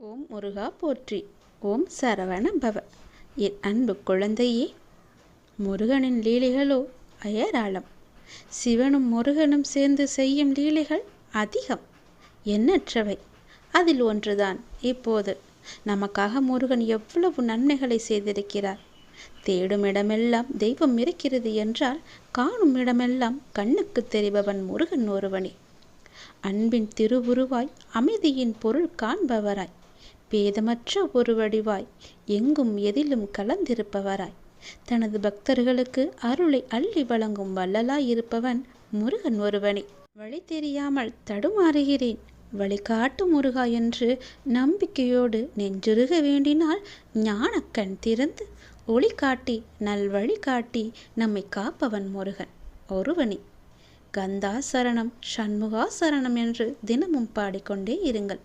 ஓம் முருகா போற்றி. ஓம் சரவண பவ என் அன்பு குழந்தையே முருகனின் லீலைகளோ அயராளம். சிவனும் முருகனும் சேர்ந்து செய்யும் லீலைகள் அதிகம். எண்ணற்றவை. அதில் ஒன்றுதான். இப்போது நமக்காக முருகன் எவ்வளவு நன்மைகளை செய்திருக்கிறார். தேடும் இடமெல்லாம் தெய்வம் இருக்கிறது என்றால் காணும் இடமெல்லாம் கண்ணுக்கு தெரிபவன் முருகன் ஒருவனே. அன்பின் திருவுருவாய் அமைதியின் பொருள் காண்பவராய். பேதமற்ற ஒரு வடிவாய் எங்கும் எதிலும் கலந்திருப்பவராய். தனது பக்தர்களுக்கு அருளை அள்ளி வழங்கும் வள்ளலாய் இருப்பவன் முருகன் ஒருவனே. வழி தெரியாமல் தடுமாறுகிறேன். வழிகாட்டு முருகா என்று நம்பிக்கையோடு நெஞ்சுருக வேண்டினால் ஞானக்கண் திறந்து ஒளி காட்டி நல்வழி காட்டி நம்மை காப்பவன் முருகன் ஒருவனே. கந்தா சரணம் சண்முகா சரணம் என்று தினமும் பாடிக்கொண்டே இருங்கள்.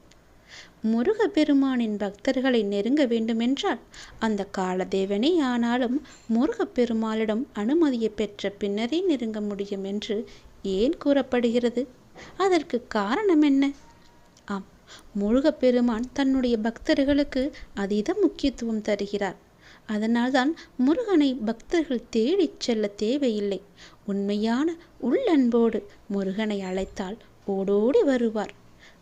முருகப்பெருமானின் பக்தர்களை நெருங்க வேண்டுமென்றால் அந்த காலதேவனே ஆனாலும் முருகப்பெருமாளிடம் அனுமதியை பெற்ற பின்னரே நெருங்க முடியும் என்று ஏன் கூறப்படுகிறது? அதற்கு காரணம் என்ன? ஆம் முருகப்பெருமான் தன்னுடைய பக்தர்களுக்கு அதீத முக்கியத்துவம் தருகிறார். அதனால்தான் முருகனை பக்தர்கள் தேடிச் செல்ல தேவையில்லை. உண்மையான உள்ளன்போடு முருகனை அழைத்தால் ஓடோடி வருவார்.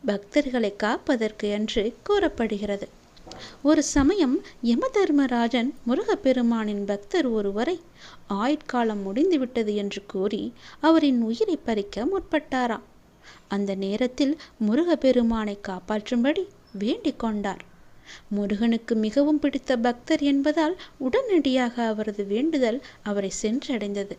பக்தர்களை காப்பதற்கு என்று கூறப்படுகிறது. ஒரு சமயம் யமதர்மராஜன் முருகப்பெருமானின் பக்தர் ஒருவரை ஆயுட்காலம் முடிந்துவிட்டது என்று கூறி அவரின் உயிரை பறிக்க முற்பட்டாராம். அந்த நேரத்தில் முருகப்பெருமானை காப்பாற்றும்படி வேண்டிக் கொண்டார். முருகனுக்கு மிகவும் பிடித்த பக்தர் என்பதால் உடனடியாக அவரது வேண்டுதல் அவரை சென்றடைந்தது.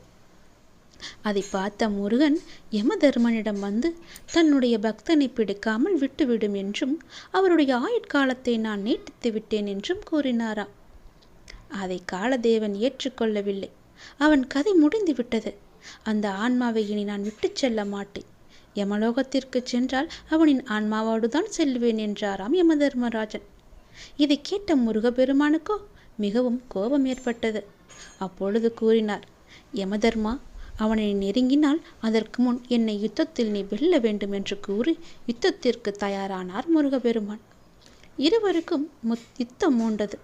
அதை பார்த்த முருகன் யமதர்மனிடம் வந்து தன்னுடைய பக்தனை பிடிக்காமல் விட்டுவிடும் என்றும் அவருடைய ஆயுட்காலத்தை நான் நீட்டித்து விட்டேன் என்றும் கூறினாராம். அதை காலதேவன் ஏற்றுக்கொள்ளவில்லை. அவன் கதை முடிந்து விட்டது. அந்த ஆன்மாவை இனி நான் விட்டுச் செல்ல மாட்டேன். யமலோகத்திற்கு சென்றால் அவனின் ஆன்மாவோடு தான் செல்வேன் என்றாராம் யமதர்மராஜன். இதை கேட்ட முருகப்பெருமானுக்கோ மிகவும் கோபம் ஏற்பட்டது. அப்பொழுது கூறினார் யமதர்மா அவனை நெருங்கினால் அதற்கு முன் என்னை யுத்தத்தில் நீ வெல்ல வேண்டும் என்று கூறி யுத்தத்திற்கு தயாரானார் முருகப்பெருமான். இருவருக்கும் முத் யுத்தம் மூண்டது.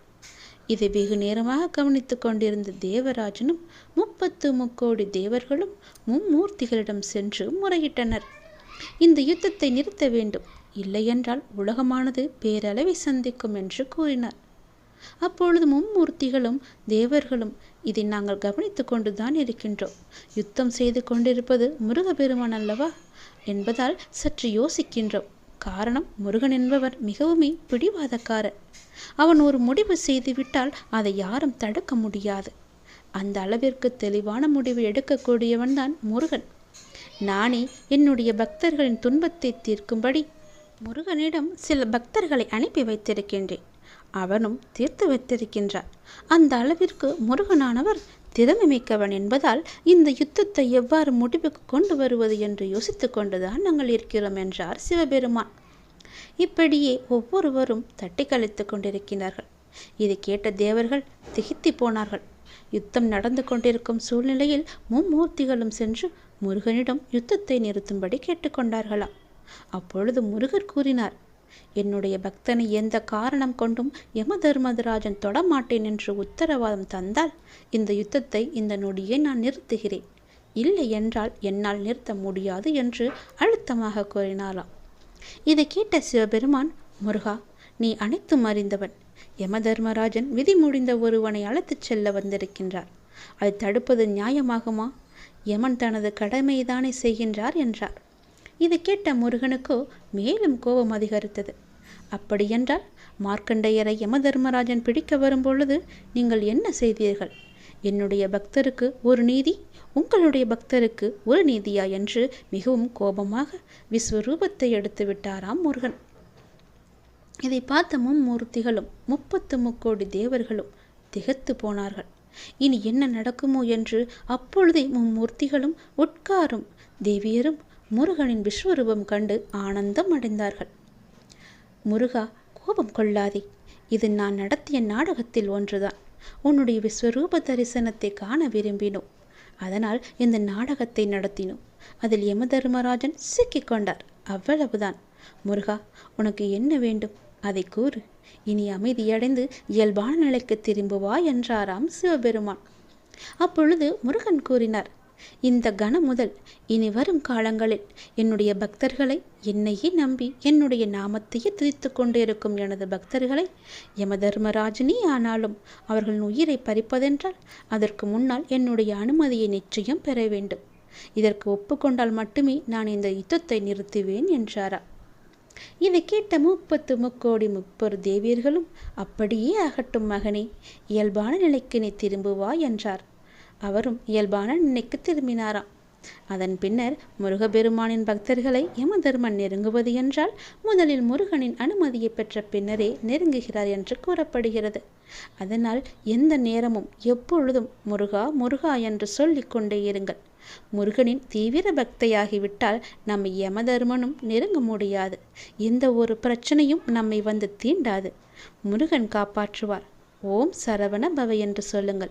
இதை வெகு நேரமாக கவனித்துக் கொண்டிருந்த தேவராஜனும் முப்பத்து முக்கோடி தேவர்களும் மும்மூர்த்திகளிடம் சென்று முறையிட்டனர். இந்த யுத்தத்தை நிறுத்த வேண்டும். இல்லையென்றால் உலகமானது பேரளவை சந்திக்கும் என்று கூறினார். அப்பொழுது மும்மூர்த்திகளும் தேவர்களும் இதை நாங்கள் கவனித்து கொண்டுதான் இருக்கின்றோம். யுத்தம் செய்து கொண்டிருப்பது முருகப்பெருமான் அல்லவா? என்பதால் சற்று யோசிக்கின்றோம். காரணம் முருகன் என்பவர் மிகவுமே பிடிவாதக்காரர். அவன் ஒரு முடிவு செய்துவிட்டால் அதை யாரும் தடுக்க முடியாது. அந்த அளவிற்கு தெளிவான முடிவு எடுக்கக்கூடியவன் தான் முருகன். நானே என்னுடைய பக்தர்களின் துன்பத்தை தீர்க்கும்படி முருகனிடம் சில பக்தர்களை அனுப்பி வைத்திருக்கின்றேன். அவனும் தீர்த்து வைத்திருக்கின்றார். அந்த அளவிற்கு முருகனானவர் திறமை மிக்கவன் என்பதால் இந்த யுத்தத்தை எவ்வாறு முடிவுக்கு கொண்டு வருவது என்று யோசித்து கொண்டுதான் நாங்கள் இருக்கிறோம் என்றார் சிவபெருமான். இப்படியே ஒவ்வொருவரும் தட்டி கழித்து கொண்டிருக்கிறார்கள் இதை கேட்ட தேவர்கள் திகைத்து போனார்கள். யுத்தம் நடந்து கொண்டிருக்கும் சூழ்நிலையில் மும்மூர்த்திகளும் சென்று முருகனிடம் யுத்தத்தை நிறுத்தும்படி கேட்டுக்கொண்டார்களாம் அப்பொழுது முருகர் கூறினார் என்னுடைய பக்தனை எந்த காரணம் கொண்டும் யம தர்மதராஜன் தொடமாட்டேன் என்று உத்தரவாதம் தந்தால் இந்த யுத்தத்தை இந்த நொடியே நான் நிறுத்துகிறேன். இல்லை என்றால் என்னால் நிறுத்த முடியாது என்று அழுத்தமாக கூறினாராம். இதை கேட்ட சிவபெருமான் முருகா நீ அனைத்தும் அறிந்தவன். யம தர்மராஜன் விதி முடிந்த ஒருவனை அழைத்துச் செல்ல வந்திருக்கின்றார். அதை தடுப்பது நியாயமாகுமா? யமன் தனது கடமைதானே செய்கின்றார் என்றார். இது கேட்ட முருகனுக்கோ மேலும் கோபம் அதிகரித்தது. அப்படியென்றால் மார்க்கண்டையரை யமதர்மராஜன் பிடிக்க வரும்பொழுது நீங்கள் என்ன செய்தீர்கள்? என்னுடைய பக்தருக்கு ஒரு நீதி உங்களுடைய பக்தருக்கு ஒரு நீதியா என்று மிகவும் கோபமாக விஸ்வரூபத்தை எடுத்து விட்டாராம் முருகன். இதை பார்த்த மும்மூர்த்திகளும் முப்பத்து முக்கோடி தேவர்களும் திகத்து போனார்கள். இனி என்ன நடக்குமோ என்று அப்பொழுதே மும்மூர்த்திகளும் உட்காரும் தேவியரும் முருகனின் விஸ்வரூபம் கண்டு ஆனந்தம் அடைந்தார்கள். முருகா கோபம் கொள்ளாதே. இது நான் நடத்திய நாடகத்தில் ஒன்றுதான். உன்னுடைய விஸ்வரூப தரிசனத்தை காண விரும்பினோம். அதனால் இந்த நாடகத்தை நடத்தினோம். அதில் யமதர்மராஜன் சிக்கிக் கொண்டார். அவ்வளவுதான். முருகா உனக்கு என்ன வேண்டும்? அதை கூறு. இனி அமைதியடைந்து இயல்பான நிலைக்கு திரும்புவா என்றாராம் சிவபெருமான். அப்பொழுது முருகன் கூறினார் இந்த கணம் முதல் இனி வரும் காலங்களில் என்னுடைய பக்தர்களை என்னையே நம்பி என்னுடைய நாமத்தையே துதித்து கொண்டிருக்கும் எனது பக்தர்களை யம ஆனாலும் அவர்களின் உயிரை பறிப்பதென்றால் அதற்கு முன்னால் என்னுடைய அனுமதியை நிச்சயம் பெற வேண்டும். இதற்கு ஒப்புக்கொண்டால் மட்டுமே நான் இந்த யுத்தத்தை நிறுத்துவேன் என்றாரா. இதை கேட்ட முப்பத்து முக்கோடி முப்பொரு தேவியர்களும் அப்படியே ஆகட்டும் மகனே இயல்பான நிலைக்கு நீ திரும்புவா என்றார். அவரும் இயல்பான நிலைக்கு திரும்பினாராம். அதன் பின்னர் முருகபெருமானின் பக்தர்களை யமதர்மன் நெருங்குவது என்றால் முதலில் முருகனின் அனுமதியை பெற்ற பின்னரே நெருங்குகிறார் என்று கூறப்படுகிறது. அதனால் எந்த நேரமும் எப்பொழுதும் முருகா முருகா என்று சொல்லிக்கொண்டே இருங்கள். முருகனின் தீவிர பக்தையாகிவிட்டால் நம்மை யமதர்மனும் நெருங்க முடியாது. எந்த ஒரு பிரச்சனையும் நம்மை வந்து தீண்டாது. முருகன் காப்பாற்றுவார். ஓம் சரவண பவ என்று சொல்லுங்கள்.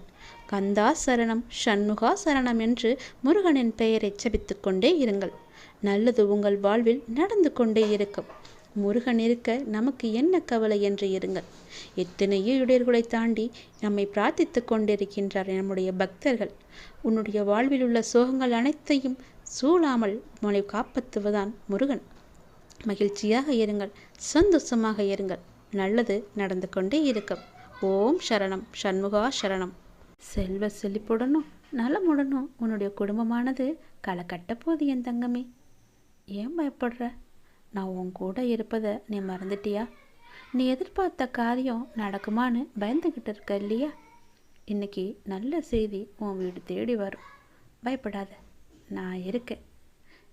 கந்தா சரணம் ஷண்முகா சரணம் என்று முருகனின் பெயரை செபித்துக் கொண்டே இருங்கள். நல்லது உங்கள் வாழ்வில் நடந்து கொண்டே இருக்கும். முருகன் இருக்க நமக்கு என்ன கவலை என்று இருங்கள். எத்தனையோ இடையர்களை தாண்டி நம்மை பிரார்த்தித்து கொண்டிருக்கின்றார் நம்முடைய பக்தர்கள். உன்னுடைய வாழ்வில் உள்ள சோகங்கள் அனைத்தையும் சூழாமல் உங்களை காப்பாற்றுவதான் முருகன். மகிழ்ச்சியாக இருங்கள் சந்தோஷமாக இருங்கள். நல்லது நடந்து கொண்டே இருக்கும். ஓம் சரணம் சண்முகா சரணம். செல்வ செழிப்புடனும் நலமுடனும் உன்னுடைய குடும்பமானது களை கட்டப்போகுது போது என் தங்கமே. ஏன் பயப்படுற? நான் உன் கூட இருப்பதை நீ மறந்துட்டியா? நீ எதிர்பார்த்த காரியம் நடக்குமான்னு பயந்துக்கிட்டு இருக்க இல்லையா? இன்னைக்கு நல்ல செய்தி உன் வீடு தேடி வரும். பயப்படாத நான் இருக்கேன்.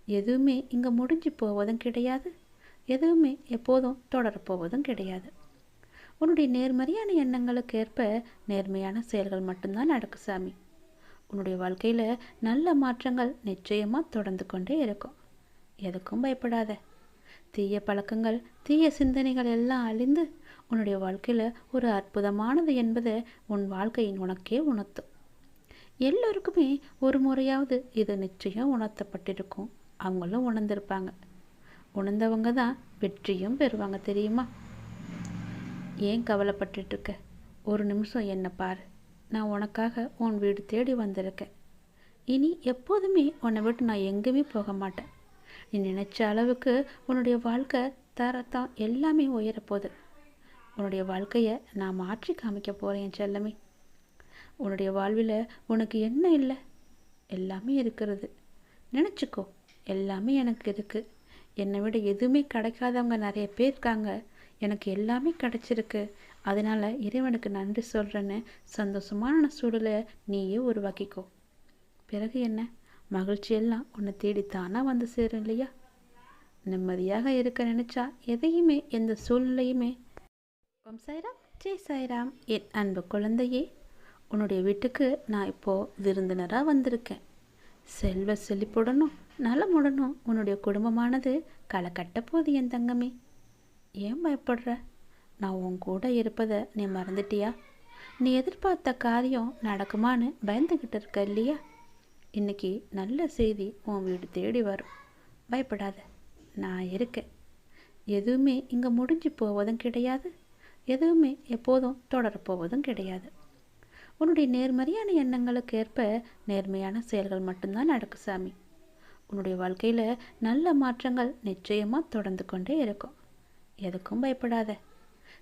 எதுவுமே இங்கே முடிஞ்சு போவதும் கிடையாது. எதுவுமே எப்போதும் தொடரப்போவதும் கிடையாது. உன்னுடைய நேர்மறையான எண்ணங்களுக்கு ஏற்ப நேர்மையான செயல்கள் மட்டும்தான் நடக்கும் சாமி. உன்னுடைய வாழ்க்கையில் நல்ல மாற்றங்கள் நிச்சயமாக தொடர்ந்து கொண்டே இருக்கும். எதுக்கும் பயப்படாத. தீய பழக்கங்கள் தீய சிந்தனைகள் எல்லாம் அழிந்து உன்னுடைய வாழ்க்கையில் ஒரு அற்புதமானது என்பதை உன் வாழ்க்கையின் உனக்கே உணர்த்தும். எல்லோருக்குமே ஒரு முறையாவது இது நிச்சயம் உணர்த்தப்பட்டிருக்கும். அவங்களும் உணர்ந்திருப்பாங்க. உணர்ந்தவங்க தான் வெற்றியும் பெறுவாங்க தெரியுமா? ஏன் கவலைப்பட்டுட்டு இருக்க ஒரு நிமிஷம் என்னை பாரு. நான் உனக்காக உன் வீடு தேடி வந்திருக்கேன். இனி எப்போதுமே உன்னை விட்டு நான் எங்கேயுமே போக மாட்டேன். நீ நினச்ச அளவுக்கு உன்னுடைய வாழ்க்கை தரத்தான் எல்லாமே உயரப்போகுது. உன்னுடைய வாழ்க்கையை நான் மாற்றி காமிக்க போகிறேன் என் செல்லமே. உன்னுடைய வாழ்வில் உனக்கு என்ன இல்லை? எல்லாமே இருக்கிறது. நினச்சிக்கோ எல்லாமே எனக்கு இருக்குது என்னை விட எதுவுமே கிடைக்காதவங்க நிறைய பேர் இருக்காங்க. எனக்கு எல்லாமே கிடச்சிருக்கு. அதனால் இறைவனுக்கு நன்றி சொல்கிறேன்னு சந்தோஷமான சூழலை நீயே உருவாக்கிக்கோ. பிறகு என்ன? மகிழ்ச்சி எல்லாம் உன்னை தேடித்தானா வந்து சேரும் இல்லையா? நிம்மதியாக இருக்க நினச்சா எதையுமே எந்த சூழ்நிலையுமே. ஓம் சாய்ராம் ஜெய் சாய்ராம். என் அன்பு குழந்தையே உன்னுடைய வீட்டுக்கு நான் இப்போது விருந்தினராக வந்திருக்கேன். செல்வ செழிப்புடனும் நலமுடனும் உன்னுடைய குடும்பமானது களை கட்ட போகுது என் தங்கமே. ஏன் பயப்படுற? நான் உன் கூட இருப்பதை நீ மறந்துட்டியா? நீ எதிர்பார்த்த காரியம் நடக்குமான்னு பயந்துக்கிட்டு இருக்க இல்லையா? இன்னைக்கு நல்ல செய்தி உன் வீடு தேடி வரும். பயப்படாத நான் இருக்கேன். எதுவுமே இங்கே முடிஞ்சு போவதும் கிடையாது. எதுவுமே எப்போதும் தொடரப்போவதும் கிடையாது. உன்னுடைய நேர்மறையான எண்ணங்களுக்கு ஏற்ப நேர்மையான செயல்கள் மட்டும்தான் நடக்கும் சாமி. உன்னுடைய வாழ்க்கையில் நல்ல மாற்றங்கள் நிச்சயமாக தொடர்ந்து கொண்டே இருக்கும். எதுக்கும் பயப்படாத.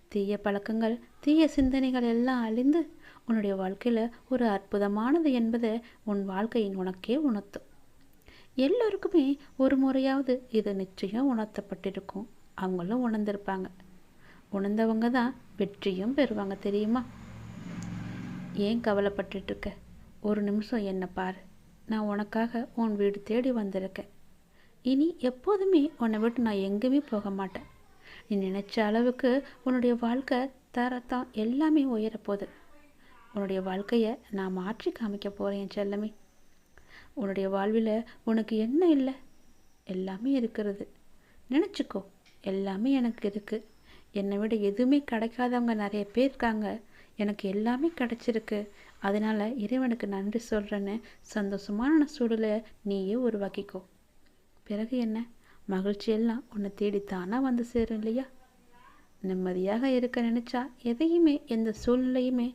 தீய பழக்கங்கள் தீய சிந்தனைகள் எல்லாம் அழிந்து உன்னுடைய வாழ்க்கையில் ஒரு அற்புதமானது என்பதை உன் வாழ்க்கையின் உனக்கே உணர்த்தும். எல்லோருக்குமே ஒரு முறையாவது இது நிச்சயம் உணர்த்தப்பட்டிருக்கும். அவங்களும் உணர்ந்திருப்பாங்க. உணர்ந்தவங்க தான் வெற்றியும் பெறுவாங்க தெரியுமா? ஏன் கவலைப்பட்டுட்டு இருக்க ஒரு நிமிஷம் என்னை பாரு. நான் உனக்காக உன் வீடு தேடி வந்திருக்கேன். இனி எப்போதுமே உன்னை விட்டு நான் எங்கேயுமே போக மாட்டேன். நீ நினச்ச அளவுக்கு உன்னுடைய வாழ்க்கை தரத்தான் எல்லாமே உயரப்போகுது. உன்னுடைய வாழ்க்கையை நான் மாற்றி காமிக்க போகிறேன் என் செல்லமே. உன்னுடைய வாழ்வில் உனக்கு என்ன இல்லை? எல்லாமே இருக்கிறது. நினச்சிக்கோ எல்லாமே எனக்கு இருக்குது என்னை விட எதுவுமே கிடைக்காதவங்க நிறைய பேர் இருக்காங்க. எனக்கு எல்லாமே கிடச்சிருக்கு. அதனால் இறைவனுக்கு நன்றி சொல்கிறேன்னு சந்தோஷமான சூழலை நீயே உருவாக்கிக்கோ. பிறகு என்ன? மகிழ்ச்சி எல்லாம் உன்னை தேடித்தானா வந்து சேரும் இல்லையா? நிம்மதியாக இருக்க நினச்சா எதையுமே எந்த சூழ்நிலையுமே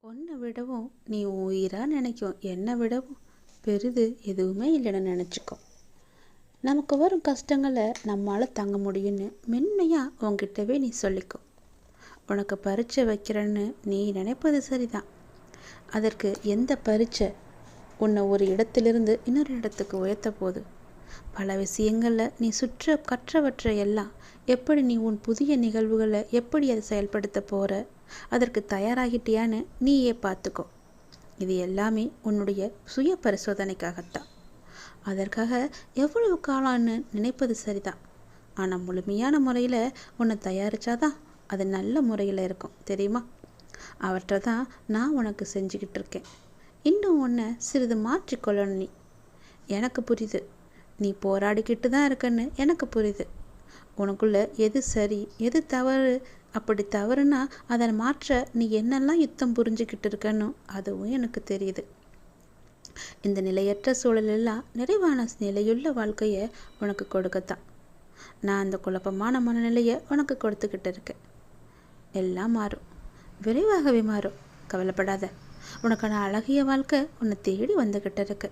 உன்னை விடவும் நீ உயிராக நினைக்கும் என்னை விடவும் பெரிது எதுவுமே இல்லைன்னு நினச்சிக்கோ. நமக்கு வரும் கஷ்டங்களை நம்மளால் தாங்க முடியும்னு மென்மையாக உங்ககிட்டவே நீ சொல்லிக்கோ. உனக்கு பரீட்சை வைக்கிறேன்னு நீ நினைப்பது சரிதான். அதற்கு எந்த பரீட்சை உன்னை ஒரு இடத்திலிருந்து இன்னொரு இடத்துக்கு உயர்த்த போகுது? பல விஷயங்களில் நீ சுற்ற கற்றவற்றை எல்லாம் எப்படி நீ உன் புதிய நிகழ்வுகளை எப்படி அதை செயல்படுத்த போகிற அதற்கு தயாராகிட்டியான்னு நீயே பார்த்துக்கோ. இது எல்லாமே உன்னுடைய சுய பரிசோதனைக்காகத்தான். அதற்காக எவ்வளவு காலம்னு நினைப்பது சரிதான். ஆனால் முழுமையான முறையில் உன்னை தயாரித்தாதான் அது நல்ல முறையில் இருக்கும் தெரியுமா? அவற்றை தான் நான் உனக்கு செஞ்சுக்கிட்டு இருக்கேன் இன்னும் உன்னை சிறிது மாற்றிக்கொள்ளணும் நீ. எனக்கு புரியுது. நீ போராடிக்கிட்டு தான் இருக்கன்னு எனக்கு புரியுது. உனக்குள்ள எது சரி எது தவறு? அப்படி தவறுனா அதை மாற்ற நீ என்னெல்லாம் யுத்தம் புரிஞ்சுக்கிட்டு இருக்கன்னு அதுவும் எனக்கு தெரியுது. இந்த நிலையற்ற சூழலெல்லாம் நிறைவான நிலையுள்ள வாழ்க்கையை உனக்கு கொடுக்கத்தான். நான் அந்த குழப்பமான மனநிலையை உனக்கு கொடுத்துக்கிட்டு இருக்கேன். எல்லாம் மாறும். விரைவாகவே மாறும். கவலைப்படாத. உனக்கான அழகிய வாழ்க்கை உன்னை தேடி வந்துக்கிட்டு இருக்கு.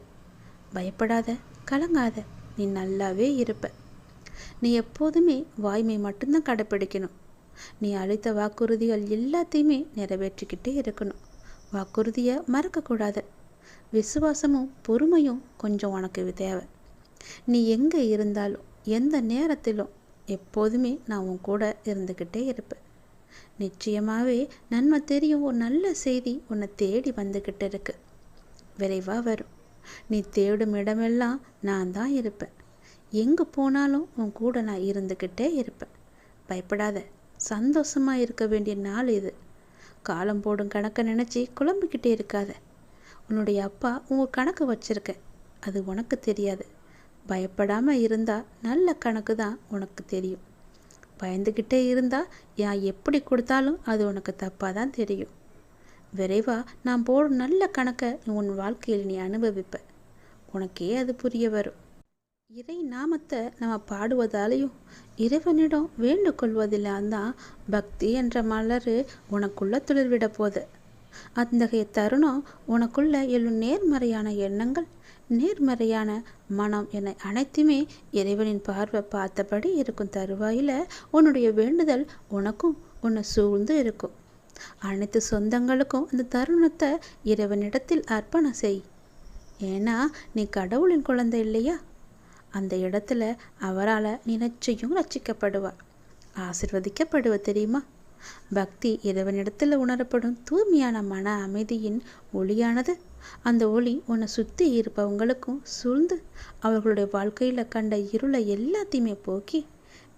பயப்படாத. கலங்காத. நீ நல்லாவே இருப்ப. நீ எப்போதுமே வாய்மை மட்டும்தான் கடைப்பிடிக்கணும். நீ அளித்த வாக்குறுதிகள் எல்லாத்தையுமே நிறைவேற்றிக்கிட்டே இருக்கணும். வாக்குறுதியை மறக்கக்கூடாது. விசுவாசமும் பொறுமையும் கொஞ்சம் உனக்கு தேவை. நீ எங்கே இருந்தாலும் எந்த நேரத்திலும் எப்போதுமே நான் உன் கூட இருந்துக்கிட்டே இருப்பேன். நிச்சயமாகவே நன்மை தெரியும். ஒரு நல்ல செய்தி உன்னை தேடி வந்துக்கிட்டு இருக்கு. விரைவாக வரும். நீ தேடும் இடமெல்லாம் நான் தான் இருப்பேன். எங்கே போனாலும் உன் கூட நான் இருந்துக்கிட்டே இருப்பேன். பயப்படாத சந்தோஷமாக இருக்க வேண்டிய நாள் இது. காலம் போடும் கணக்கை நினச்சி குழம்பிக்கிட்டே இருக்காத. உன்னுடைய அப்பா உங்கள் கணக்கு வச்சிருக்க அது உனக்கு தெரியாது. பயப்படாமல் இருந்தால் நல்ல கணக்கு தான் உனக்கு தெரியும். பயந்துக்கிட்டே இருந்தால் யான் எப்படி கொடுத்தாலும் அது உனக்கு தப்பாக தான் தெரியும். விரைவாக நான் போடும் நல்ல கணக்கை உன் வாழ்க்கையில் நீ அனுபவிப்ப. உனக்கே அது புரிய வரும். இறை நாமத்தை நம்ம பாடுவதாலையும் இறைவனிடம் வேண்டுகொள்வதிலாம் தான் பக்தி என்ற மலர் உனக்குள்ள துளிர்விட போது. அத்தகைய தருணம் உனக்குள்ள எழும் நேர்மறையான எண்ணங்கள் நேர்மறையான மனம் என அனைத்துமே இறைவனின் பார்வை பார்த்தபடி இருக்கும் தருவாயில் உன்னுடைய வேண்டுதல் உனக்கும் உன்னை சூழ்ந்து இருக்கும். அனைத்து சொந்தங்களுக்கும் அந்த தருணத்தை இறைவனிடத்தில் அர்ப்பணம் செய். ஏன்னா நீ கடவுளின் குழந்தை இல்லையா? அந்த இடத்துல அவரால் நீ நிச்சயம் ரச்சிக்கப்படுவா ஆசிர்வதிக்கப்படுவ தெரியுமா? பக்தி இறைவனிடத்தில் உணரப்படும் தூய்மையான மன அமைதியின் ஒளியானது. அந்த ஒளி உன்னை சுற்றி இருப்பவங்களுக்கும் சூழ்ந்து அவர்களுடைய வாழ்க்கையில் கண்ட இருளை எல்லாத்தையுமே போக்கி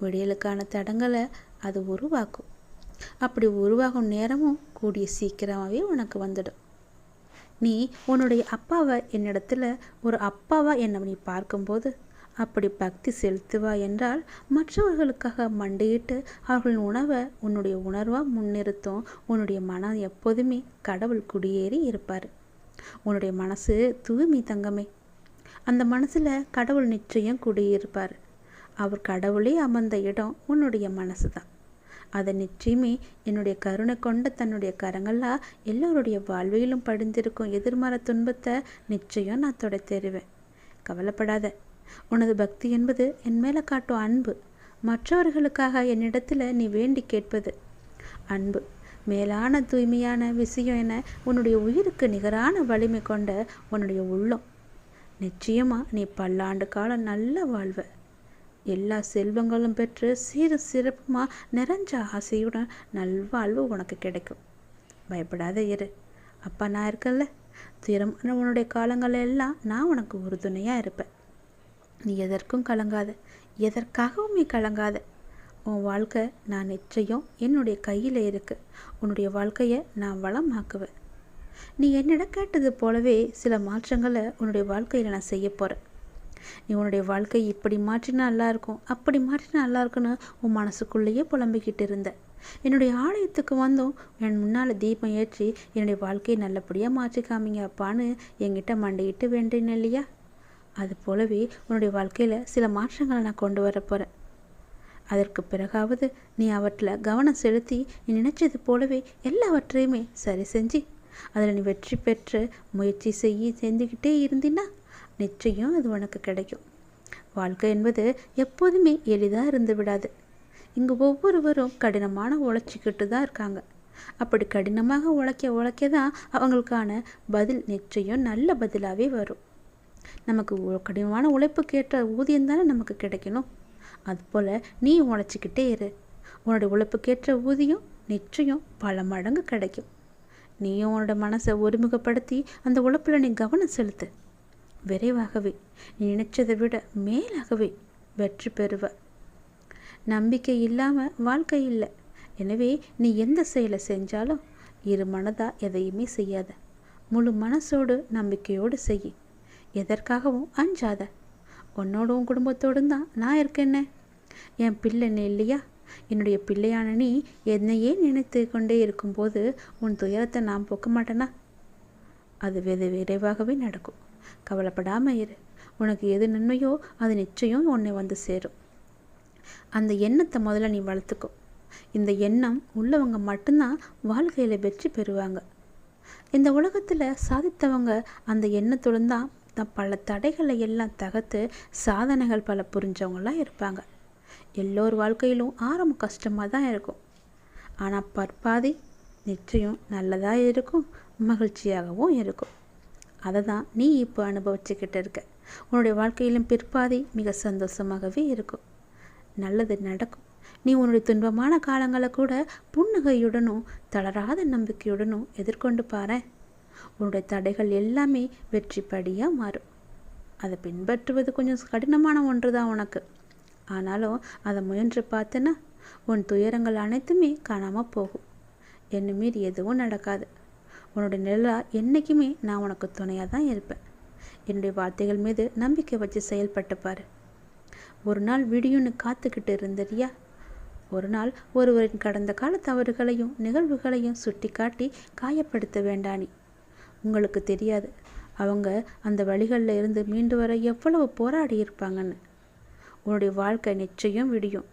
விடியலுக்கான தடங்களை அது உருவாக்கும். அப்படி உருவாகும் நேரமும் கூடிய சீக்கிரமாகவே உனக்கு வந்துடும். நீ உன்னுடைய அப்பாவை என்னிடத்துல ஒரு அப்பாவா என்னை நீ பார்க்கும்போது அப்படி பக்தி செலுத்துவா என்றால் மற்றவர்களுக்காக மண்டியிட்டு அவர்களின் உணவை உன்னுடைய உணர்வாக முன்னிறுத்தும். உன்னுடைய மனம் எப்போதுமே கடவுள் குடியேறி இருப்பார். உன்னுடைய மனசு தூய்மை தங்கமே. அந்த மனசில் கடவுள் நிச்சயம் குடியிருப்பார். அவர் கடவுளே அமர்ந்த இடம் உன்னுடைய மனசு தான் அதை நிச்சயமே என்னுடைய கருணை கொண்ட தன்னுடைய கரங்களாக எல்லோருடைய வாழ்விலும் படிந்திருக்கும் எதிர்மறை துன்பத்தை நிச்சயம் நான் தொடை தருவேன் கவலைப்படாத. உனது பக்தி என்பது என் மேலே காட்டும் அன்பு. மற்றவர்களுக்காக என்னிடத்தில் நீ வேண்டி கேட்பது. அன்பு. மேலான தூய்மையான விஷயம் என உன்னுடைய உயிருக்கு நிகரான வலிமை கொண்ட உன்னுடைய உள்ளம். நிச்சயமாக நீ பல்லாண்டு காலம் நல்ல வாழ்வ. எல்லா செல்வங்களும் பெற்று சீரும் சிறப்புமாக நிறைஞ்ச ஆசையுடன் நல்வாழ்வு உனக்கு கிடைக்கும். பயப்படாத இரு. அப்பா நான் இருக்கல்ல. திறமான உன்னுடைய காலங்கள் எல்லாம் நான் உனக்கு உறுதுணையாக இருப்பேன். நீ எதற்கும் கலங்காத. எதற்காகவும் நீ கலங்காத. உன் வாழ்க்கை நான் நிச்சயம் என்னுடைய கையில் இருக்கு. உன்னுடைய வாழ்க்கையை நான் வளமாக்குவேன். நீ என்னிடம் கேட்டது போலவே சில மாற்றங்களை உன்னுடைய வாழ்க்கையில் நான் செய்ய போகிறேன் நீ உன்னுடைய வாழ்க்கை இப்படி மாற்றினா நல்லா இருக்கும் அப்படி மாற்றினா நல்லா இருக்குன்னு உன் மனசுக்குள்ளேயே புலம்பிக்கிட்டு இருந்த. என்னுடைய ஆலயத்துக்கு வந்தோம் என் முன்னால் தீபம் ஏற்றி என்னுடைய வாழ்க்கையை நல்லபடியாக மாற்றி காமிங்க அப்பான்னு என்கிட்ட மண்டையிட்டு வேண்டேன் இல்லையா? அது போலவே உன்னுடைய வாழ்க்கையில் சில மாற்றங்களை நான் கொண்டு வர போகிறேன் அதற்கு பிறகாவது நீ அவற்றில் கவனம் செலுத்தி நீ நினைச்சது போலவே எல்லாவற்றையுமே சரி செஞ்சு அதில் நீ வெற்றி பெற்று முயற்சி செய்ய செஞ்சுக்கிட்டே இருந்தின்னா நிச்சயம் அது உனக்கு கிடைக்கும். வாழ்க்கை என்பது எப்போதுமே எளிதாக இருந்து விடாது. இங்கு ஒவ்வொருவரும் கடினமான உழைச்சிக்கிட்டு தான் இருக்காங்க. அப்படி கடினமாக உழைக்க உழைக்க தான் அவங்களுக்கான பதில் நிச்சயம் நல்ல பதிலாகவே வரும். நமக்கு கடினமான கடினமான உழைப்புக்கேற்ற ஊதியம் தானே நமக்கு கிடைக்கணும். அதுபோல் நீ உழைச்சிக்கிட்டே இரு. உன்னோட உழைப்புக்கேற்ற ஊதியம் நிச்சயம் பல மடங்கு கிடைக்கும். நீயும் உன்னோட மனசை ஒருமுகப்படுத்தி அந்த உழைப்பில் நீ கவனம் செலுத்து. விரைவாகவே நினைச்சதை விட மேலாகவே வெற்றி பெறுவ. நம்பிக்கை இல்லாமல் வாழ்க்கை இல்லை. எனவே நீ எந்த செயலை செஞ்சாலும் இரு மனதா எதையுமே செய்யாத. முழு மனசோடு நம்பிக்கையோடு செய் எதற்காகவும் அஞ்சாத. உன்னோட உன் குடும்பத்தோடும் தான் நான் இருக்கேனே என் பிள்ளை இல்லையா? என்னுடைய பிள்ளையான நீ என்னையே நினைத்து கொண்டே இருக்கும்போது உன் துயரத்தை நான் போக்க மாட்டேனா? அது வெகு விரைவாகவே நடக்கும். கவலைப்படாமல் இரு. உனக்கு எது நன்மையோ அது நிச்சயம் உன்னை வந்து சேரும். அந்த எண்ணத்தை முதல்ல நீ வளர்த்துக்கோ. இந்த எண்ணம் உள்ளவங்க மட்டும்தான் வாழ்க்கையில் வெற்றி பெறுவாங்க. இந்த உலகத்தில் சாதித்தவங்க அந்த எண்ணத்துடன் தான் பல தடைகளை எல்லாம் தகர்த்து சாதனைகள் பல புரிஞ்சவங்களாம் இருப்பாங்க. எல்லோர் வாழ்க்கையிலும் ஆரம்ப கஷ்டமாக தான் இருக்கும். ஆனால் பற்பாதி நிச்சயம் நல்லதாக இருக்கும் மகிழ்ச்சியாகவும் இருக்கும். அதை தான் நீ இப்போ அனுபவிச்சுக்கிட்டு இருக்க உன்னுடைய வாழ்க்கையிலும் பிற்பாதி மிக சந்தோஷமாகவே இருக்கும். நல்லது நடக்கும். நீ உன்னுடைய துன்பமான காலங்களை கூட புன்னகையுடனும் தளராத நம்பிக்கையுடனும் எதிர்கொண்டு பாரேன். உன்னுடைய தடைகள் எல்லாமே வெற்றி படியாக மாறும். அதை பின்பற்றுவது கொஞ்சம் கடினமான ஒன்று தான் உனக்கு. ஆனாலும் அதை முயன்று பார்த்தேன்னா உன் துயரங்கள் அனைத்துமே காணாமல் போகும். என்ன மீறி எதுவும் நடக்காது. உன்னோட நிழலாக என்றைக்குமே நான் உனக்கு துணையாக தான் இருப்பேன். என்னுடைய வார்த்தைகள் மீது நம்பிக்கை வச்சு செயல்பட்டு பாரு. ஒரு நாள் விடியும்னு காத்துக்கிட்டு இருந்தறியா ஒரு நாள் ஒருவரின் கடந்த கால தவறுகளையும் நிகழ்வுகளையும் சுட்டி காட்டி காயப்படுத்த வேண்டானி உங்களுக்கு தெரியாது அவங்க அந்த வழிகளில் இருந்து மீண்டு வர எவ்வளவு போராடி இருப்பாங்கன்னு. உன்னுடைய வாழ்க்கை நிச்சயம் விடியும்.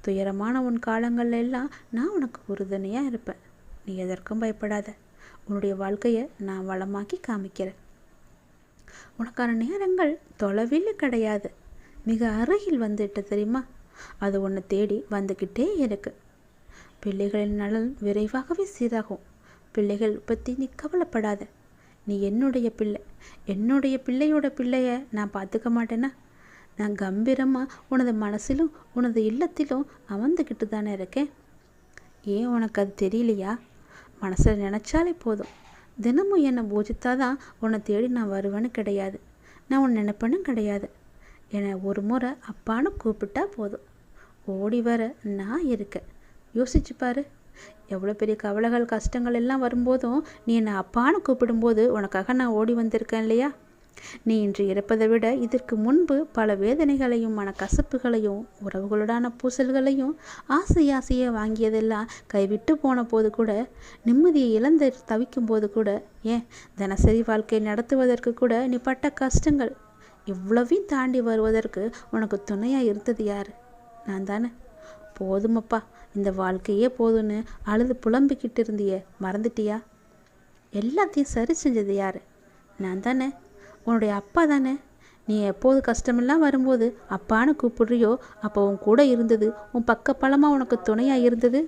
துயரமான உன் காலங்கள்ல எல்லாம் நான் உனக்கு உறுதுணையாக இருப்பேன். நீ எதற்கும் பயப்படாத. உன்னுடைய வாழ்க்கையை நான் வளமாக்கி காமிக்கிறேன். உனக்கான நேரங்கள் தொலைவில் கிடையாது. மிக அருகில் வந்துட்டு தெரியுமா? அது உன்னை தேடி வந்துக்கிட்டே இருக்கு. பிள்ளைகளின் நலன் விரைவாகவே சீராகும். பிள்ளைகள் பற்றி நீ கவலைப்படாத. நீ என்னுடைய பிள்ளை. என்னுடைய பிள்ளையோட பிள்ளைய நான் பார்த்துக்க மாட்டேனா? நான் கம்பீரமாக உனது மனசிலும் உனது இல்லத்திலும் அமர்ந்துக்கிட்டு தானே இருக்கேன். ஏன் உனக்கு அது தெரியலையா? மனசில் நினச்சாலே போதும். தினமும் என்னை பூஜித்தாதான் உன்னை தேடி நான் வருவேன்னு கிடையாது. நான் உன்னை நினைப்பேன்னு கிடையாது. என்னை ஒரு முறை அப்பான்னு கூப்பிட்டா போதும். ஓடி வர நான் இருக்கேன். யோசிச்சு பாரு. எவ்வளோ பெரிய கவலைகள் கஷ்டங்கள் எல்லாம் வரும்போதும் நீ என்னை அப்பான்னு கூப்பிடும்போது உனக்காக நான் ஓடி வந்திருக்கேன் இல்லையா? நீ இன்று இறப்பதை விட இதற்கு முன்பு பல வேதனைகளையும் மனக்கசப்புகளையும் உறவுகளுடான பூசல்களையும் ஆசை ஆசையை வாங்கியதெல்லாம் கைவிட்டு போன போது கூட நிம்மதியை இழந்து தவிக்கும் போது கூட ஏன் தினசரி வாழ்க்கை நடத்துவதற்கு கூட நீ பட்ட கஷ்டங்கள் இவ்வளவையும் தாண்டி வருவதற்கு உனக்கு துணையாக இருந்தது யார்? நான் தானே? போதுமப்பா இந்த வாழ்க்கையே போதும்னு அழுது புலம்பிக்கிட்டு இருந்தியே மறந்துட்டியா? எல்லாத்தையும் சரி செஞ்சது யார்? நான் தானே? உன்னுடைய அப்பா தானே? நீ எப்போது கஷ்டமெல்லாம் வரும்போது அப்பான்னு கூப்பிடுறியோ அப்போ உன் கூட இருந்தது உன் பக்கப்பலமாக உனக்கு துணையாக இருந்தது?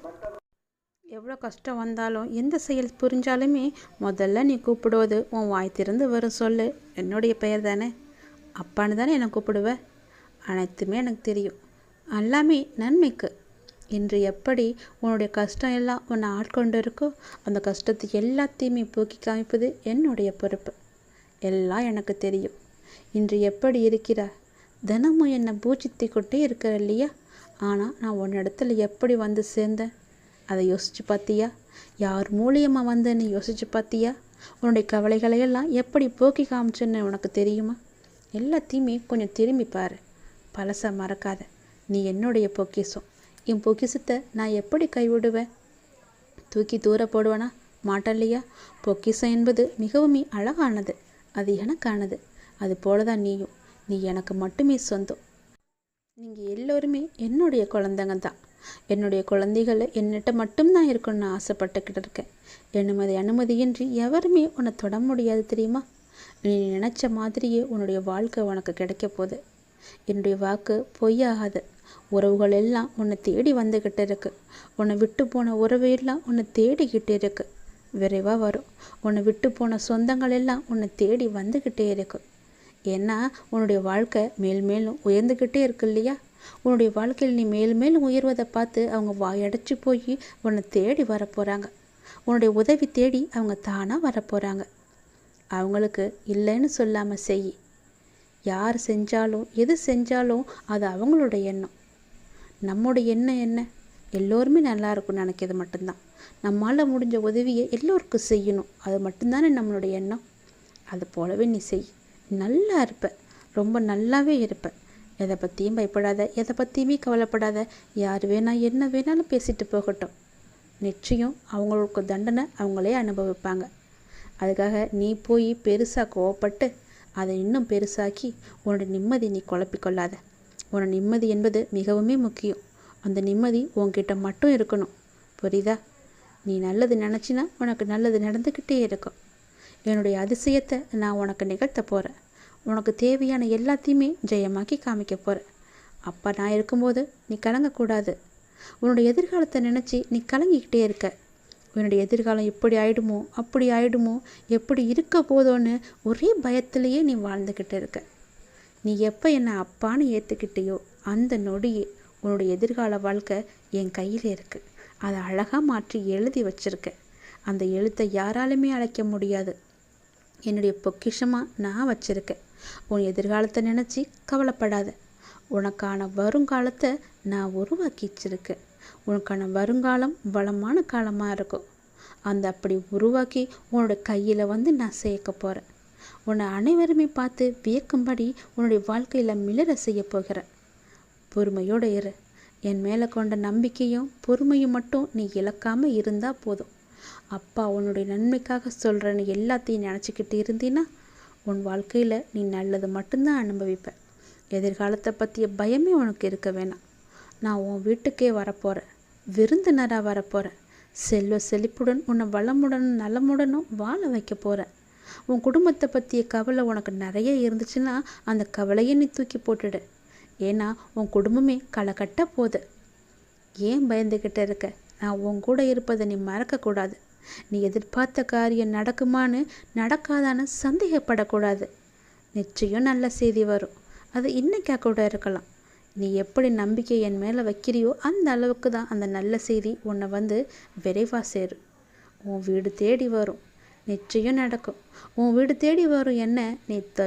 எவ்வளோ கஷ்டம் வந்தாலும் எந்த செயல் புரிஞ்சாலுமே முதல்ல நீ கூப்பிடுவது உன் வாய் திறந்து வரும் சொல்லு. என்னுடைய பெயர் தானே? அப்பான்னு தானே என்னை கூப்பிடுவ? அனைத்துமே எனக்கு தெரியும். எல்லாமே நன்மைக்கு. இன்று எப்படி உன்னுடைய கஷ்டம் எல்லாம் உன்னை ஆட்கொண்டு இருக்கோ அந்த கஷ்டத்தை எல்லாத்தையுமே போக்கி காமிப்பது என்னுடைய பொறுப்பு. எல்லாம் எனக்கு தெரியும். இன்று எப்படி இருக்கிற தினமும் என்னை பூஜித்து கொண்டே இருக்கிற இல்லையா? ஆனால் நான் உன்னிடத்துல எப்படி வந்து சேர்ந்தேன்? அதை யோசிச்சு பார்த்தியா? யார் மூலியமாக வந்தேன்னு யோசிச்சு பார்த்தியா? உன்னுடைய கவலைகளையெல்லாம் எப்படி போக்கி காமிச்சேன்னு உனக்கு தெரியுமா? எல்லாத்தையுமே கொஞ்சம் திரும்பி பாரு. பழசை மறக்காத. நீ என்னுடைய பொக்கிசம் என் பொக்கிஷத்தை நான் எப்படி கைவிடுவேன்? தூக்கி தூர போடுவேனா? மாட்டல்லையா? இல்லையா பொக்கிஷம் என்பது மிகவும் அழகானது. அது எனக்கானது. அது போல தான் நீயும். நீ எனக்கு மட்டுமே சொந்தம். நீங்கள் எல்லோருமே என்னுடைய குழந்தைங்க தான். என்னுடைய குழந்தைகள் என்னிட்ட மட்டும்தான் இருக்கணும்னு ஆசைப்பட்டுக்கிட்டு இருக்கேன். அனுமதி அனுமதியின்றி எவருமே உன்னை தொட முடியாது தெரியுமா? நீ நினச்ச மாதிரியே உன்னுடைய வாழ்க்கை உனக்கு கிடைக்க போகுது. என்னுடைய வாக்கு பொய்யாகாது. உறவுகள் எல்லாம் உன்னை தேடி வந்துக்கிட்டு இருக்கு. உன்னை விட்டு போன உறவு எல்லாம் உன்னை தேடிக்கிட்டு இருக்குது விரைவாக வரும். உன்னை விட்டு போன சொந்தங்கள் எல்லாம் உன்னை தேடி வந்துக்கிட்டே இருக்கும். ஏன்னா உன்னுடைய வாழ்க்கை மேல் மேலும் உயர்ந்துக்கிட்டே இருக்கு இல்லையா? உன்னுடைய வாழ்க்கையில் நீ மேல் மேலும் உயர்வதை பார்த்து அவங்க வாயடைச்சு போய் உன்னை தேடி வரப்போகிறாங்க உன்னுடைய உதவி தேடி அவங்க தானாக வரப்போகிறாங்க அவங்களுக்கு இல்லைன்னு சொல்லாமல் செய் யார் செஞ்சாலும் எது செஞ்சாலும் அது அவங்களோட எண்ணம். நம்முடைய எண்ணம் என்ன? எல்லோருமே நல்லா இருக்கும்னு நினைக்கிறது மட்டும்தான். நம்மளால் முடிஞ்ச உதவியை எல்லோருக்கும் செய்யணும். அது மட்டும்தானே நம்மளுடைய எண்ணம். அது போலவே நீ செய். நல்லா இருப்ப. ரொம்ப நல்லாவே இருப்ப. எதை பற்றியும் பயப்படாத. எதை பற்றியுமே கவலைப்படாத. யார் வேணால் என்ன வேணாலும் பேசிட்டு போகட்டும். நிச்சயம் அவங்களுக்கு தண்டனை அவங்களே அனுபவிப்பாங்க. அதுக்காக நீ போய் பெருசாக கோவப்பட்டு அதை இன்னும் பெருசாக்கி உன்னோட நிம்மதி நீ குழப்பிக்கொள்ளாத. உன்னோட நிம்மதி என்பது மிகவுமே முக்கியம். அந்த நிம்மதி உன்கிட்ட மட்டும் இருக்கணும். புரியுதா? நீ நல்லது நினச்சினா உனக்கு நல்லது நடந்துக்கிட்டே இருக்கும். என்னுடைய அதிசயத்தை நான் உனக்கு நிகழ்த்த போகிறேன் உனக்கு தேவையான எல்லாத்தையுமே ஜெயமாக்கி காமிக்க போகிறேன் அப்போ நான் இருக்கும்போது நீ கலங்கக்கூடாது. உன்னுடைய எதிர்காலத்தை நினச்சி நீ கலங்கிக்கிட்டே இருக்க. உன்னுடைய எதிர்காலம் இப்படி ஆயிடுமோ அப்படி ஆயிடுமோ எப்படி இருக்க போதோன்னு ஒரே பயத்திலேயே நீ வாழ்ந்துக்கிட்டு இருக்க. நீ எப்போ என்னை அப்பான்னு ஏற்றுக்கிட்டியோ அந்த நொடியே உன்னுடைய எதிர்கால வாழ்க்கை என் கையில் இருக்குது அதை அழகாக மாற்றி எழுதி வச்சிருக்க. அந்த எழுத்தை யாராலுமே அழைக்க முடியாது. என்னுடைய பொக்கிஷமாக நான் வச்சிருக்கேன் உன் எதிர்காலத்தை நினச்சி கவலைப்படாத. உனக்கான வருங்காலத்தை நான் உருவாக்கி வச்சிருக்கேன் உனக்கான வருங்காலம் வளமான காலமாக இருக்கும் அந்த அப்படி உருவாக்கி உன்னோட கையில் வந்து நான் சேர்க்க போகிறேன் உன்னை அனைவருமே பார்த்து வியக்கும்படி உன்னுடைய வாழ்க்கையில் மிளற செய்ய போகிறேன். பொறுமையோடு இரு. என் மேலே கொண்ட நம்பிக்கையும் பொறுமையும் மட்டும் நீ இழக்காமல் இருந்தால் போதும். அப்பா உன்னுடைய நன்மைக்காக சொல்கிறேன்னு எல்லாத்தையும் நினச்சிக்கிட்டு இருந்தீன்னா உன் வாழ்க்கையில் நீ நல்லது மட்டும்தான் அனுபவிப்ப. எதிர்காலத்தை பற்றிய பயமே உனக்கு இருக்க வேணாம். நான் உன் வீட்டுக்கே வரப்போகிறேன் விருந்தினராக வரப்போகிறேன் செல்வ செழிப்புடன் உன்னை வளமுடனும் நலமுடனும் வாழ வைக்க போகிறேன் உன் குடும்பத்தை பற்றிய கவலை உனக்கு நிறைய இருந்துச்சுன்னா அந்த கவலையை நீ தூக்கி போட்டுடு. ஏன்னா உன் குடும்பமே களை கட்ட போகுது. ஏன் பயந்துக்கிட்ட இருக்க? நான் உன் கூட இருப்பதை நீ மறக்கக்கூடாது. நீ எதிர்பார்த்த காரியம் நடக்குமான்னு நடக்காதான்னு சந்தேகப்படக்கூடாது. நிச்சயம் நல்ல செய்தி வரும். அது இன்னைக்கா கூட இருக்கலாம். நீ எப்படி நம்பிக்கை என் மேலே வைக்கிறியோ அந்த அளவுக்கு தான் அந்த நல்ல செய்தி உன்னை வந்து விரைவாக சேரும் உன் வீடு தேடி வரும். நிச்சயம் நடக்கும். உன் வீடு தேடி வரும் என்ன? நீ த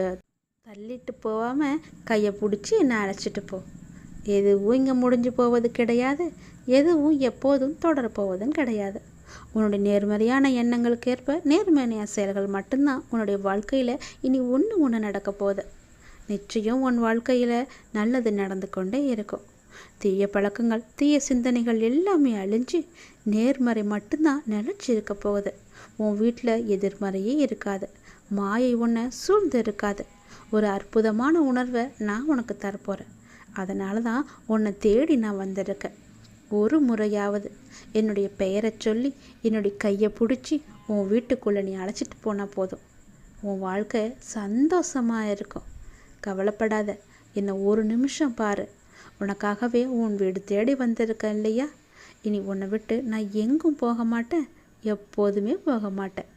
தள்ளிட்டு போகாமல் கையை பிடிச்சி என்னை அழைச்சிட்டு போ. எதுவும் இங்கே முடிஞ்சு போவது கிடையாது. எதுவும் எப்போதும் தொடரப்போவதும் கிடையாது. உன்னுடைய நேர்மறையான எண்ணங்களுக்கு ஏற்ப நேர்மறையான செயல்கள் மட்டும்தான் உன்னுடைய வாழ்க்கையில் இனி ஒன்று ஒன்று நடக்க போகுது. நிச்சயம் உன் வாழ்க்கையில் நல்லது நடந்து கொண்டே இருக்கும். தீய பழக்கங்கள் தீய சிந்தனைகள் எல்லாமே அழிஞ்சு நேர்மறை மட்டும்தான் நிலச்சி இருக்க போகுது. உன் வீட்டில் எதிர்மறையே இருக்காது. மாயை உன்னை சூழ்ந்து இருக்காது. ஒரு அற்புதமான உணர்வை நான் உனக்கு தரப்போகிறேன் அதனால தான் உன்னை தேடி நான் வந்திருக்கேன். ஒரு முறையாவது என்னுடைய பெயரை சொல்லி என்னுடைய கையை பிடிச்சி உன் வீட்டுக்குள்ளே நீ அழைச்சிட்டு போனால் போதும். உன் வாழ்க்கை சந்தோஷமாக இருக்கும். கவலைப்படாத என்னை ஒரு நிமிஷம் பாரு. உனக்காகவே உன் வீடு தேடி வந்திருக்கேன் இல்லையா? இனி உன்னை விட்டு நான் எங்கும் போக மாட்டேன். எப்போதுமே போக மாட்டேன்.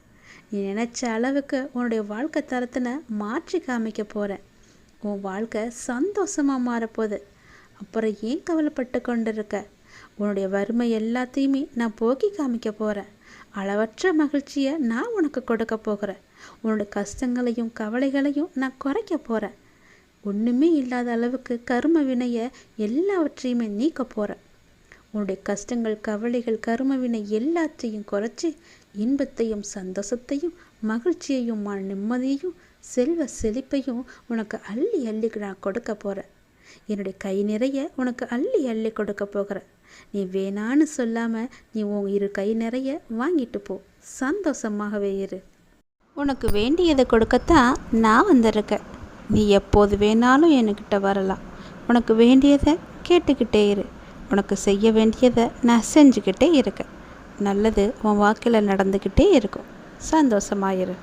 நீ நினச்ச அளவுக்கு உன்னுடைய வாழ்க்கை தரத்தினை மாற்றி காமிக்க போகிறேன் உன் வாழ்க்கை சந்தோஷமாக மாறப்போகுது. அப்புறம் ஏன் கவலைப்பட்டு கொண்டு இருக்க உன்னுடைய வறுமை எல்லாத்தையுமே நான் போக்கி காமிக்க போகிறேன் அளவற்ற மகிழ்ச்சியை நான் உனக்கு கொடுக்க போகிறேன். உன்னோட கஷ்டங்களையும் கவலைகளையும் நான் குறைக்க போகிறேன் ஒன்றுமே இல்லாத அளவுக்கு கரும வினையை எல்லாவற்றையுமே நீக்க போகிறேன் உன்னுடைய கஷ்டங்கள் கவலைகள் கரும வினை எல்லாத்தையும் குறைச்சி இன்பத்தையும் சந்தோஷத்தையும் மகிழ்ச்சியையும் மன நிம்மதியையும் செல்வ செழிப்பையும் உனக்கு அள்ளி அள்ளி நான் கொடுக்க போகிறேன் என்னுடைய கை நிறைய உனக்கு அள்ளி அள்ளி கொடுக்க போகிறேன். நீ வேணான்னு சொல்லாமல் நீ உன் இரு கை நிறைய வாங்கிட்டு போ. சந்தோஷமாகவே இரு. உனக்கு வேண்டியதை கொடுக்கத்தான் நான் வந்திருக்கேன். நீ எப்போது வேணாலும் என்கிட்ட வரலாம். உனக்கு வேண்டியதை கேட்டுக்கிட்டே இரு. உனக்கு செய்ய வேண்டியதை நான் செஞ்சுக்கிட்டே இருக்கேன். நல்லது உன் வாக்கில் நடந்துக்கிட்டே இருக்கும். சந்தோஷமாயிரு.